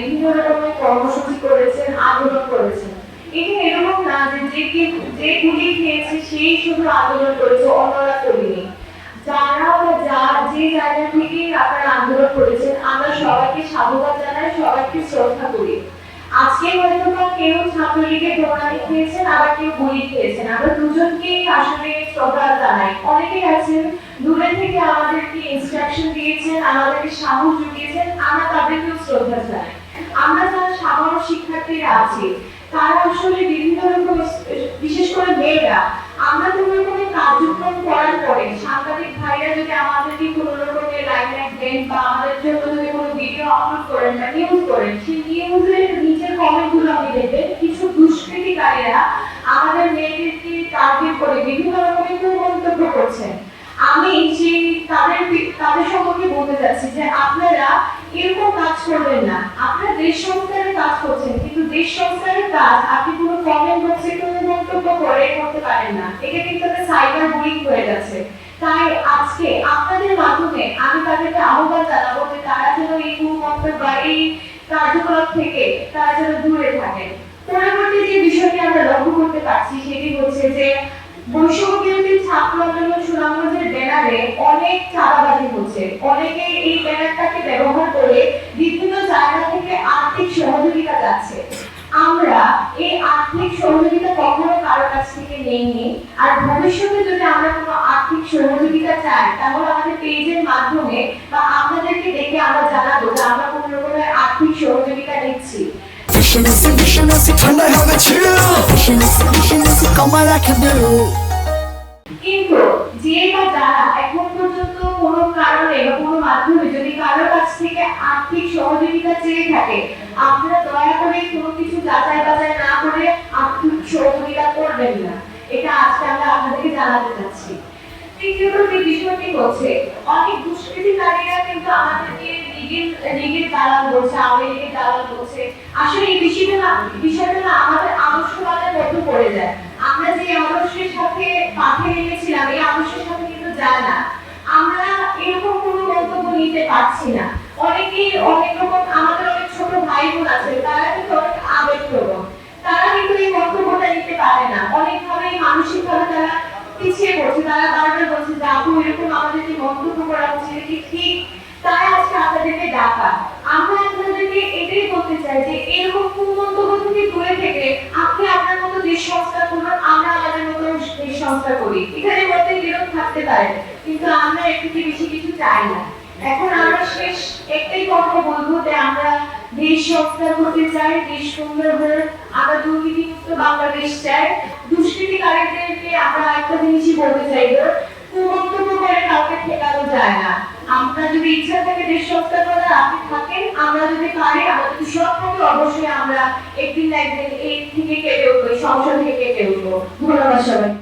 বিভিন্ন রকমের কর্মসূচি করেছেন, আন্দোলন করেছেন। এটা এরকম না যে যে যে গুলি খেয়েছে, সেই শুধু আন্দোলন করেছে, অন্যরা করেনি। যারা বা যা যে জায়গা থেকে আপনারা আন্দোলন করেছেন, আমরা সবাইকে সাধুবাদ জানাই, সবাইকে শ্রদ্ধা করি। আজকে হয়তো বা কেউ ছাত্রলীগের দৌড়ানি খেয়েছেন আবার কেউ গুলি খেয়েছেন। আমরা দুজনকেই আসলে শ্রদ্ধা জানাই। অনেকেই আছেন, দূরে থেকে আমাদেরকে ইনস্ট্রাকশন দিয়েছেন, আমাদেরকে সাহস জুগিয়েছেন, আমরা তাদেরকেও শ্রদ্ধা জানাই আমরা যারা সাধারণ শিক্ষার্থীরা আছি। তারা আসলে বিভিন্ন রকম বিশেষ করে মেয়েরা, আমরা কোনো রকমের কার্যক্রম করার পরে, সাংবাদিক ভাইরা যদি আমাদেরকে কোনো রকমের লাইমলাইট দেন বা আমাদের জন্য যদি কোনো ভিডিও আপলোড করেন বা নিউজ করেন, সেই নিউজের নিচের কমেন্টগুলো আপনি দেখবেন কিছু দুষ্কৃতিকারীরা আমাদের মেয়েদেরকে টার্গেট করে বিভিন্ন রকমের মন্তব্য করছেন। আমি সেই তাদের তাদের সম্পর্কে বলতে চাচ্ছি যে আপনারা এরকম কাজ করবেন না। আপনারা দেশ সংস্কারের কাজ করছেন, কিন্তু দেশ সংস্কারের কাজ আপনি কোনো কমেন্ট বক্সে কোনো মন্তব্য করে করতে পারেন না। এটা কিন্তু একটা সাইবার বুলিং হয়ে যাচ্ছে। তাই আজকে আপনাদের মাধ্যমে আমি তাদেরকে আহ্বান জানাব যে তারা যেন এই কুমন্ত্র বা এই কার্যকলাপ থেকে তারা যেন দূরে থাকেন। পরবর্তী যে বিষয়টি আমরা লক্ষ্য করতে পারছি সেটি হচ্ছে যে বৈষম্য বিরোধী ছাত্র আন্দোলন সুনামগঞ্জের ব্যানারে অনেক চাঁদাবাজি হচ্ছে। এই আর্থিক সহযোগিতা কখনো কারও কাছ থেকে নেইনি আর ভবিষ্যতে যদি আমরা কোনো আর্থিক সহযোগিতা চাই তাহলে আমাদের পেজের মাধ্যমে বা আপনাদেরকে দেখে আমরা জানাব যে আমরা কোনো রকমের আর্থিক সহযোগিতা নিচ্ছি। Vision is a vision Fishinesi, fishinesi, ঠান্ডায় হবে ছিল a fishinesi, কমা রাখে দিল কিন্তু থেকে আর্থিক সহযোগিতা চেয়ে থাকে। আপনারা দয়া করে কোনো কিছু যাচাই বাছাই না করে আর্থিক সহযোগিতা করবেন না। এটা আজকে আমরা আপনাদেরকে জানাতে চাচ্ছি। তৃতীয়ত বিষয়টি হচ্ছে, অনেক কিন্তু আমাদেরকে দালাল বলছে আওয়ামী লীগের দালাল বলছে। আসলে এই বিষয়টা না বিষয়টা না আমাদের আদর্শবাদের মধ্যে পড়ে যায়। আমরা যে আদর্শের সাথে পাঠে নেমেছিলাম এই আদর্শের সাথে কিন্তু যায় না। আমরা এরকম কোনো মন্তব্য নিতে পারছি না। অনেকেই অনেক রকম আমাদের অনেক ছোট ভাই বোন আছে, তারা কিন্তু অনেক আবেগপ্রবণ। তারা কিন্তু এই মন্তব্যটা নিতে পারে না। অনেকভাবে মানসিকভাবে তারা পিছিয়ে পড়ছে। তারা বারবার বলছে যে, আপু, এরকম আমাদেরকে মন্তব্য করা হচ্ছে কি ঠিক? তাই আজকে আপনাদেরকে ডাকা। আমরা আপনাদেরকে এটাই বলতে চাই যে, এরকম কুমন্তব্য থেকে দূরে থেকে আপনি আপনার মতো দেশ সংস্কার করুন আমরা আমাদের মতো দেশ সংস্কার করি। এখানে মধ্যে বিরোধ থাকতে পারে, কিন্তু আমরা এর থেকে বেশি কিছু চাই না। এখন আমরা শেষ একটাই কথা বলব যে আমরা দেশ সংস্কার করতে চাই, দেশ সুন্দর হোক আমরা দুর্নীতিমুক্ত বাংলাদেশ চাই। দুষ্কৃতিকারীদেরকে আমরা একটা জিনিসই বলতে চাইব কুমন্তব্য করে কাউকে ঠেকানো যায় না। আমরা যদি ইচ্ছা থাকে দেশ সংস্কার করার, আপনি থাকেন, আমরা যদি পারি, আমাদের সব থেকে অবশ্যই আমরা একদিন না একদিন এই থেকে কেটে উঠবো সংসদ থেকে কেটে উঠবো। ধন্যবাদ সবাই